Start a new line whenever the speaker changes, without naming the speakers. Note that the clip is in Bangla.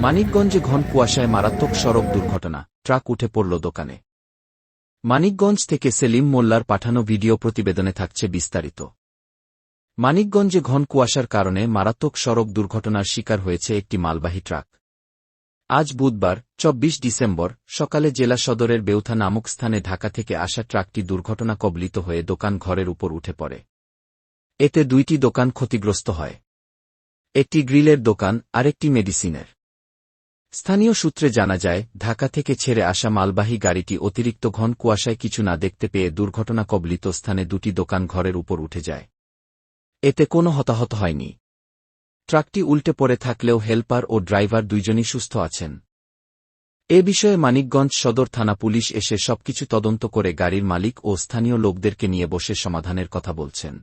মানিকগঞ্জে ঘন কুয়াশায় মারাত্মক সড়ক দুর্ঘটনা। ট্রাক উঠে পড়ল দোকানে। মানিকগঞ্জ থেকে সেলিম মোল্লার পাঠানো ভিডিও প্রতিবেদনে থাকছে বিস্তারিত। মানিকগঞ্জে ঘন কুয়াশার কারণে মারাত্মক সড়ক দুর্ঘটনার শিকার হয়েছে একটি মালবাহী ট্রাক। আজ বুধবার, চব্বিশ ডিসেম্বর, সকালে জেলা সদরের বেউথা নামক স্থানে ঢাকা থেকে আসা ট্রাকটি দুর্ঘটনা কবলিত হয়ে দোকান ঘরের উপর উঠে পড়ে। এতে দুইটি দোকান ক্ষতিগ্রস্ত হয়। একটি গ্রিলের দোকান, আরেকটি মেডিসিনের। স্থানীয় সূত্রে জানা যায়, ঢাকা থেকে ছেড়ে আসা মালবাহী গাড়িটি অতিরিক্ত ঘন কুয়াশায় কিছু না দেখতে পেয়ে দুর্ঘটনা কবলিত স্থানে দুটি দোকান ঘরের উপর উঠে যায়। এতে কোনো হতাহত হয়নি। ট্রাকটি উল্টে পড়ে থাকলেও হেলপার ও ড্রাইভার দুইজনই সুস্থ আছেন। এ বিষয়ে মানিকগঞ্জ সদর থানা পুলিশ এসে সবকিছু তদন্ত করে গাড়ির মালিক ও স্থানীয় লোকদেরকে নিয়ে বসে সমাধানের কথা বলছেন।